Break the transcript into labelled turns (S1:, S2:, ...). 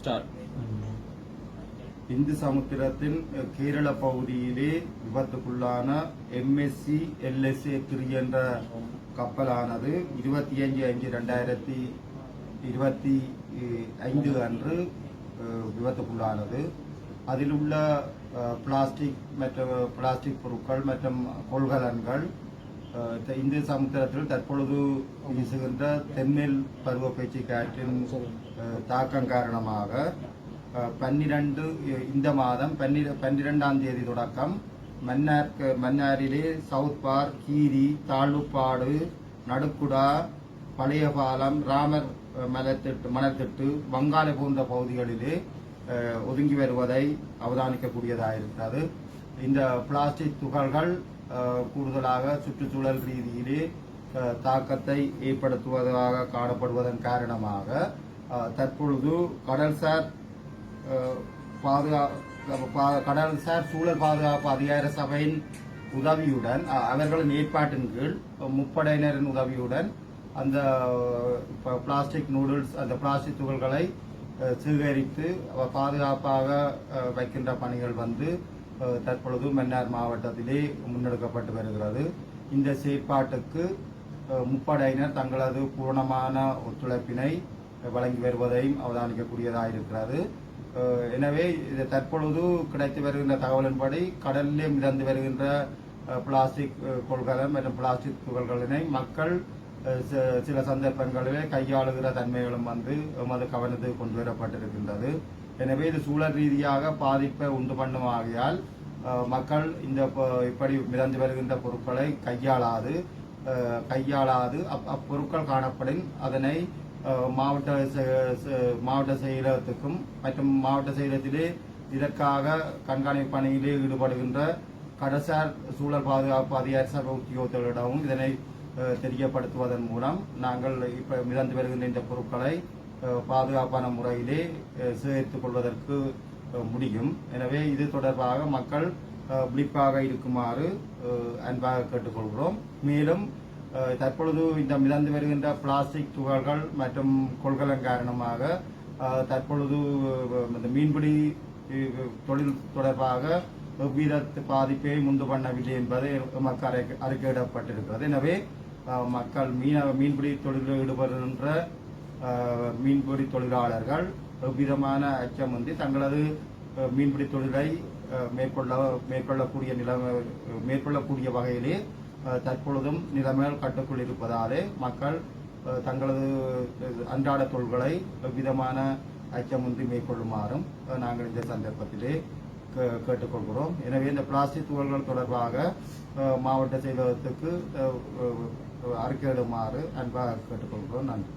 S1: Star Hindu சமுத்திரத்தின் கேரள பகுதியிலே விபத்துக்குள்ளான எம்எஸ்சி எல்எஸ்ஏ த்ரீ என்ற கப்பலானது இருபத்தி அஞ்சு அஞ்சு ரெண்டாயிரத்தி இருபத்தி ஐந்து அன்று விபத்துக்குள்ளானது. அதில் உள்ள பிளாஸ்டிக் மற்றும் பிளாஸ்டிக் பொருட்கள் மற்றும் கொள்கலன்கள் இந்திய த- இந்து சமுத்திரத்தில் தற்பொழுது வீசுகின்ற தென்மேல் பருவப்பயிற்சி காற்றின் தாக்கம் காரணமாக பன்னிரண்டு இந்த மாதம் பன்னிர பன்னிரெண்டாம் தேதி தொடக்கம். மன்னார் மன்னாரிலே சவுத் பார்க் கீரி தாழ்வுப்பாடு நடுக்குடா பழைய பாலம் ராமர் அஹ், மலத்திட்டு மணத்திட்டு வங்காள போன்ற பகுதிகளிலே ஒதுங்கி வருவதை அவதானிக்கக்கூடியதாக இருக்கிறது இந்த பிளாஸ்டிக் துகள்கள் கூடுதலாக சுற்றுச்சூழல் ரீதியிலே தாக்கத்தை ஏற்படுத்துவதாக காணப்படுவதன் காரணமாக தற்பொழுது கடல்சார் பாதுகா பா- கடல்சார் சூழல் பாதுகாப்பு அதிகார சபையின் உதவியுடன் அவர்களின் ஏற்பாட்டின் கீழ் முப்படையினரின் உதவியுடன் அந்த பிளாஸ்டிக் நூடுல்ஸ் அந்த பிளாஸ்டிக் துகள்களை சேகரித்து பாதுகாப்பாக வைக்கின்ற பணிகள் வந்து தற்பொழுது மன்னார் மாவட்டத்திலே முன்னெடுக்கப்பட்டு வருகிறது. இந்த செயற்பாட்டுக்கு முப்படையினர் தங்களது பூரணமான ஒத்துழைப்பினை வழங்கி வருவதையும் அவதானிக்கக்கூடியதாக இருக்கிறது. எனவே இது தற்பொழுது கிடைத்து வருகின்ற தகவலின்படி கடலிலே மிதந்து வருகின்ற பிளாஸ்டிக் அஹ், கொள்கலன் மற்றும் பிளாஸ்டிக் துகள்களினை மக்கள் சில சந்தர்ப்பங்களிலே கையாளுகிற தன்மைகளும் வந்து எமது கவனத்துக்கு கொண்டு வரப்பட்டிருக்கின்றது. எனவே இது சூழல் ரீதியாக பாதிப்பை உண்டு பண்ணும் ஆகையால் மக்கள் இந்த இப்படி மிதந்து வருகின்ற பொருட்களை கையாளாது கையாளாது அப்- அப்பொருட்கள் காணப்படின் அதனை மாவட்ட செ- மாவட்ட செயலகத்துக்கும் மற்றும் மாவட்ட செயலகத்திலே இதற்காக கண்காணிப்பு பணியிலே ஈடுபடுகின்ற கடற்சார் சூழல் பாதுகாப்பு அதிகார சபை உத்தியோகத்தர்களிடமும் இதனை தெரியப்படுத்துவதன் மூலம் நாங்கள் இப்ப மிதந்து வருகின்ற இந்த பொருட்களை பாதுகாப்பான முறையிலே சேகரித்துக் கொள்வதற்கு முடியும். எனவே இது தொடர்பாக மக்கள் விழிப்பாக இருக்குமாறு அன்பாக கேட்டுக்கொள்கிறோம். மேலும் தற்பொழுது இந்த மிதந்து வருகின்ற பிளாஸ்டிக் துகள்கள் மற்றும் கொள்கலன் காரணமாக தற்பொழுது இந்த மீன்பிடி தொழில் தொடர்பாக எவ்வித பாதிப்பை முந்து பண்ணவில்லை என்பது எமக்கு அறிக்கையிடப்பட்டிருக்கிறது. எனவே மக்கள் மீன மீன்பிடி தொழிலில் ஈடுபடுகின்ற மீன்பிடி தொழிலாளர்கள் எவ்விதமான அச்சமின்றி தங்களது மீன்பிடி தொழிலை மேற்கொள்ள மேற்கொள்ளக்கூடிய நிலைமை மேற்கொள்ளக்கூடிய வகையிலே தற்பொழுதும் நிலைமைகள் கட்டுக்குள் இருப்பதாலே மக்கள் தங்களது அன்றாட தொழில்களை எவ்விதமான அச்சமின்றி மேற்கொள்ளுமாறும் நாங்கள் இந்த சந்தர்ப்பத்திலே கேட்டுக்கொள்கிறோம். எனவே இந்த பிளாஸ்டிக் துகள்கள் தொடர்பாக மாவட்ட செயலகத்துக்கு அறிக்கையிடுமாறு அன்பாக கேட்டுக்கொள்கிறோம். நன்றி.